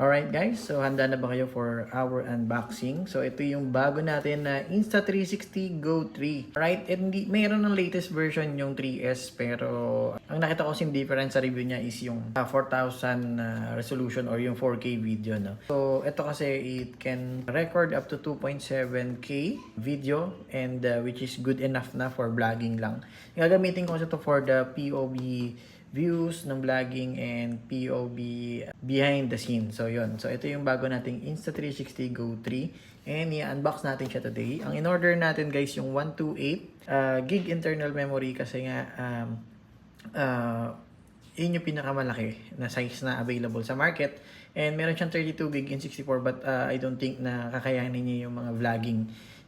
Alright guys, so handa na ba kayo for our unboxing? So ito yung bago natin na Insta360 Go 3. Alright, hindi, mayroon ng latest version yung 3S pero ang nakita ko kasing difference sa review niya is yung ah, 4,000 ah, resolution or yung 4K video. No? So ito kasi it can record up to 2.7K video and ah, which is good enough na for vlogging lang. Gagamitin ko ito for the POV views ng vlogging and POV behind the scene. So, yun. So, ito yung bago nating Insta360 Go 3. And i-unbox natin siya today. Ang in-order natin guys yung 128 uh, gig internal memory kasi nga um, uh, yun yung pinakamalaki na size na available sa market. And meron siyang 32 gig in 64 but uh, I don't think na kakayanin niya yung mga vlogging.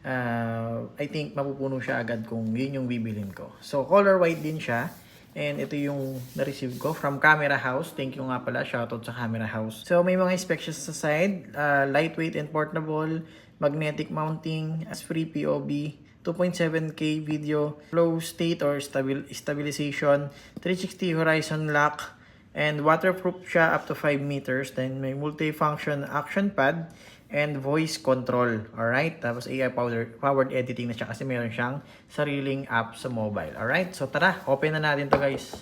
Uh, I think mapupuno siya agad kung yun yung bibilin ko. So color white din siya. And ito yung na-receive ko from Camera House. Thank you nga pala. Shoutout sa Camera House. So may mga siya sa side. Uh, lightweight and portable. Magnetic mounting. As free POB. 2.7K video. Flow state or stabil stabilization. 360 horizon lock. And waterproof siya up to 5 meters. Then may multifunction action pad and voice control. Alright? Tapos AI powered, powered editing na siya kasi meron siyang sariling app sa mobile. Alright? So tara, open na natin to guys.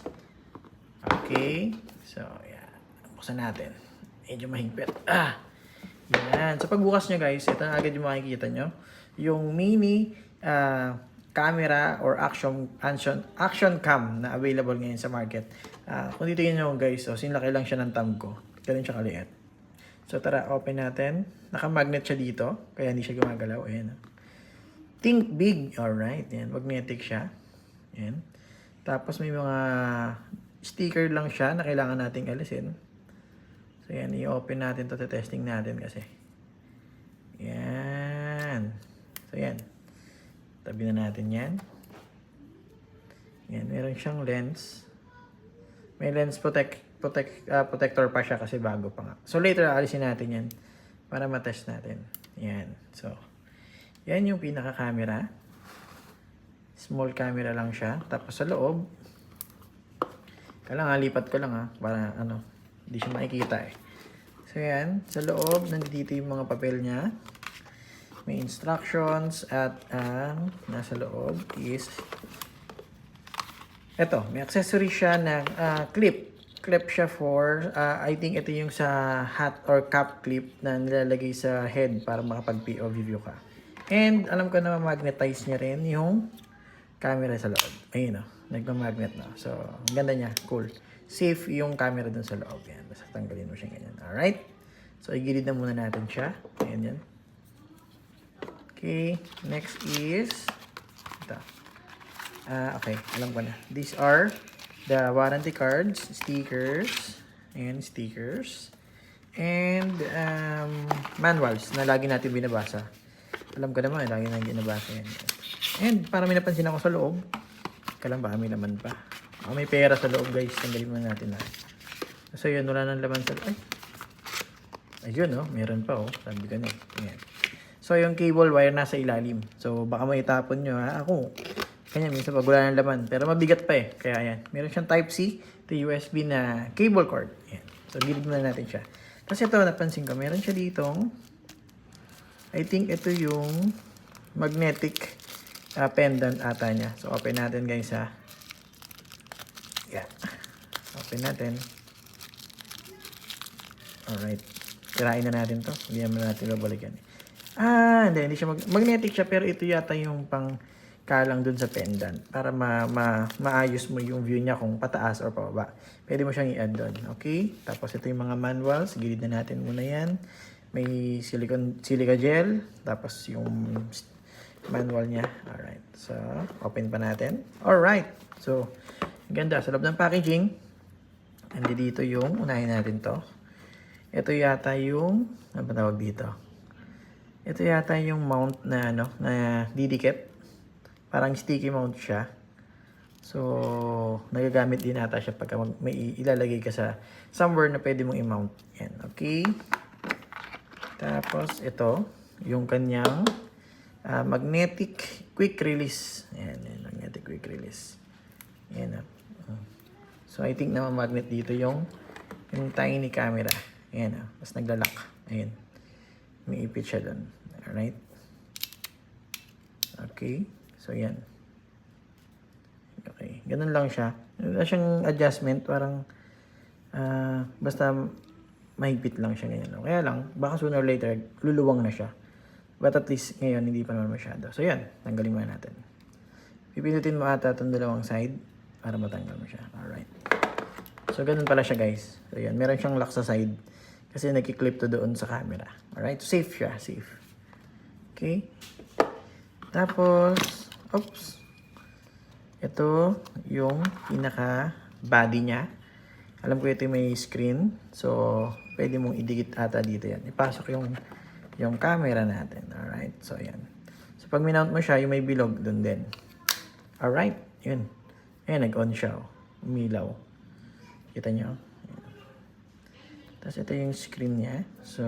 Okay. So, yan. Buksan natin. Medyo mahigpit. Ah! Yan. So pagbukas nyo guys, ito na agad yung makikita nyo. Yung mini ah, camera or action action action cam na available ngayon sa market. Ah, kung titingnan nyo guys, so sinlaki lang siya ng thumb ko. Ganun siya kaliit. So tara, open natin. Naka-magnet siya dito, kaya hindi siya gumagalaw. Ayan. Think big. Alright. Yan. Magnetic siya. Yan. Tapos may mga sticker lang siya na kailangan nating alisin. So yan, i-open natin to, testing natin kasi. Yan. So yan. Tabi na natin yan. Yan, meron siyang lens. May lens protect, protect, ah, protector pa siya kasi bago pa nga. So later, alisin natin yan para matest natin. Yan. So, yan yung pinaka-camera. Small camera lang siya. Tapos sa loob, kailangan lipat ko lang ha, para ano, hindi siya makikita eh. So yan, sa loob, nandito yung mga papel niya. May instructions at ang nasa loob is eto, may accessory siya na ah, clip. Clip siya for, ah, I think ito yung sa hat or cap clip na nilalagay sa head para makapag-POV view ka. And alam ko na magnetize niya rin yung camera sa loob. Ayun o, nagmamagnet na. So, ang ganda niya, cool. Safe yung camera dun sa loob. Yan, basta tanggalin mo siya ganyan. Alright? So, igilid na muna natin siya. Ayan yan. Okay, next is ito. Ah, okay, alam ko na. These are the warranty cards, stickers, and stickers, and um, manuals na lagi natin binabasa. Alam ko naman, lagi natin binabasa yan. And para may napansin ako sa loob, kailan ba may pa? Oh, may pera sa loob guys, tanggalin muna natin na. So yun, wala nang laman sa Ay! Ayun oh, meron pa oh. Sabi eh. Ayan. So yung cable wire nasa ilalim. So baka may itapon nyo ha. Ako, kanya minsan pag wala ng laman. Pero mabigat pa eh. Kaya ayan. Meron siyang type C to USB na cable cord. Ayan. So gilid muna natin siya. Kasi ito napansin ko, meron siya ditong I think ito yung magnetic uh, pendant ata niya. So open natin guys ha. Yeah. Open natin. Alright. Tirain na natin to. Hindi naman natin babalikan. Ah, hindi. Hindi siya mag magnetic siya pero ito yata yung pang kalang dun sa pendant para ma, ma maayos mo yung view niya kung pataas or pababa. Pwede mo siyang i-add doon. Okay? Tapos ito yung mga manuals. Gilid na natin muna yan. May silicone, silica gel. Tapos yung manual niya. Alright. So, open pa natin. Alright. So, ganda. Sa loob ng packaging, andi dito yung, unahin natin to. Ito yata yung, ano ba tawag dito? Ito yata yung mount na, ano, na didikit. Parang sticky mount siya. So, nagagamit din ata siya pagka may ilalagay ka sa somewhere na pwede mong i-mount. Yan, okay? Tapos, ito, yung kanyang ah, magnetic quick release. Yan, yan, magnetic quick release. Yan, ah. So, I think na magnet dito yung, yung tiny camera. Ayan ah. Tapos naglalak. Ayan. May ipit siya doon. Alright. Okay. So, yan. Okay. Ganun lang siya. Wala siyang adjustment. Parang, ah, basta mahigpit lang siya ngayon. Kaya lang, baka sooner or later, luluwang na siya. But at least, ngayon, hindi pa naman masyado. So, yan. Tanggalin muna natin. Pipindutin mo ata itong dalawang side para matanggal mo siya. Alright. So, ganun pala siya, guys. So, yan. Meron siyang lock sa side kasi nagki-clip to doon sa camera. Alright? Safe siya. Safe. Okay? Tapos, oops. Ito, yung pinaka body niya. Alam ko ito may screen. So, pwede mong idikit ata dito yan. Ipasok yung yung camera natin. Alright? So, yan. So, pag minount mo siya, yung may bilog doon din. Alright? Yun. Ayan, nag-on siya. Oh. Umilaw. Kita nyo? Tapos, ito yung screen niya. So,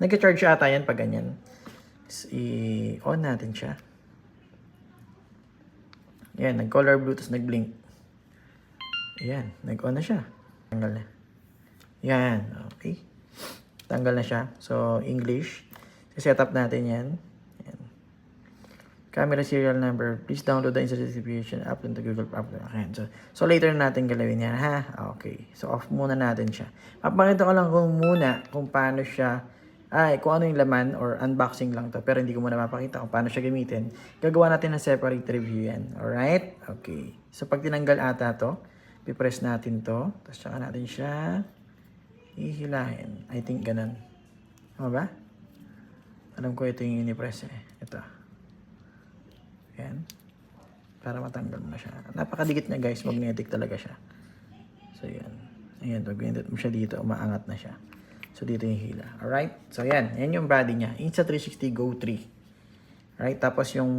nag-charge ata yan pag ganyan. I-on natin siya. Ayan, nag-color blue, tapos nag-blink. Ayan, nag-on na siya. Tanggal na. Yan, okay. Tanggal na siya. So, English. set up natin yan. Yan. Camera serial number. Please download the instant distribution app into Google App. Ayan. So, so, later na natin galawin yan, ha? Okay. So, off muna natin siya. Papakita ko lang kung muna kung paano siya ay, kung ano yung laman or unboxing lang to. Pero hindi ko muna mapakita kung paano siya gamitin. Gagawa natin ng separate review yan. Alright? Okay. So, pag tinanggal ata to, pipress natin to. Tapos, tsaka natin siya hihilahin. I think ganun. Tama ba? Alam ko ito yung inipress eh. Ito. Ayan. Para matanggal mo na siya. Napakadikit niya guys. Magnetic talaga siya. So, yan. Ayan. Pag mo siya dito, umaangat na siya. So, dito yung hila. Alright? So, yan. Yan yung body niya. Insta360 Go 3. Alright? Tapos yung,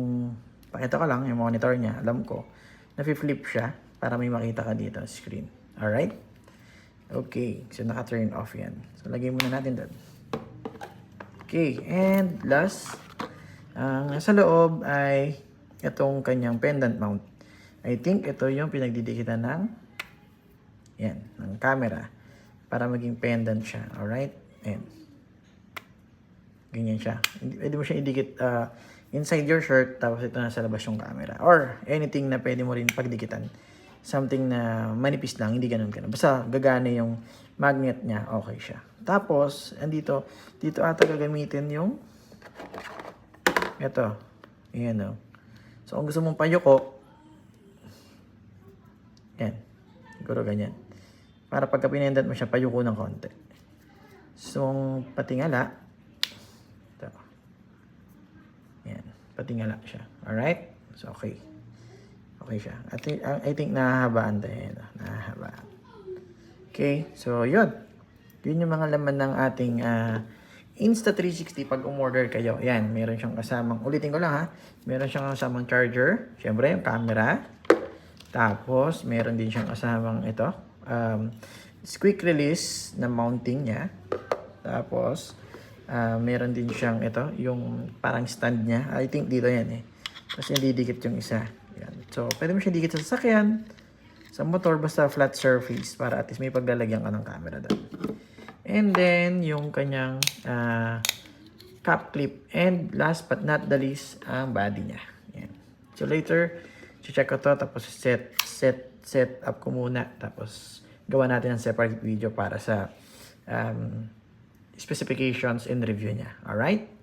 pakita ko lang, yung monitor niya, alam ko, nafi-flip siya para may makita ka dito sa screen. Alright? Okay. So, naka-turn off yan. So, lagay muna natin doon. Okay. And last, ang nasa loob ay itong kanyang pendant mount. I think ito yung pinagdidikitan ng yan, ng camera para maging pendant siya. Alright? Ayan. Ganyan siya. Pwede mo siya idikit uh, inside your shirt tapos ito nasa labas yung camera. Or anything na pwede mo rin pagdikitan. Something na manipis lang, hindi ganun ganun. Basta gagana yung magnet niya, okay siya. Tapos, andito, dito ata gagamitin yung ito. Ayan o. So, kung gusto mong payuko, yan. Siguro ganyan. Para pagka pinendat mo siya, payuko ng konti. So, patingala. Ito. Yan. Patingala siya. Alright? So, okay. Okay siya. I think, I think nahahabaan tayo. Ito. Nahahabaan. Okay. So, yun. Yun yung mga laman ng ating ah, Insta360 pag umorder kayo. Yan, meron siyang kasamang, ulitin ko lang ha, meron siyang kasamang charger, syempre yung camera, tapos meron din siyang kasamang ito, um, quick release na mounting niya, tapos ah, meron din siyang ito, yung parang stand niya, I think dito yan eh, tapos yung didikit yung isa. Yan. So, pwede mo siya dikit sa sasakyan, sa motor, basta flat surface para at least may paglalagyan ka ng camera doon. And then, yung kanyang ah, cap clip. And last but not the least, ang body niya. Yan. So later, check ko to tapos set, set, set up ko muna. Tapos gawa natin ang separate video para sa um, specifications and review niya. Alright?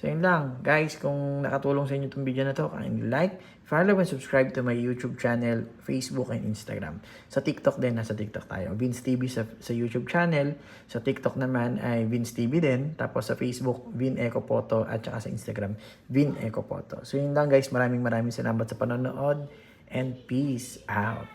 So yun lang. Guys, kung nakatulong sa inyo itong video na to, kindly like, follow and subscribe to my YouTube channel, Facebook, and Instagram. Sa TikTok din, nasa TikTok tayo. Vince TV sa, sa YouTube channel. Sa TikTok naman ay Vince TV din. Tapos sa Facebook, Vin Eco Photo. At saka sa Instagram, Vin Eco Photo. So yun lang guys. Maraming maraming salamat sa panonood. And peace out.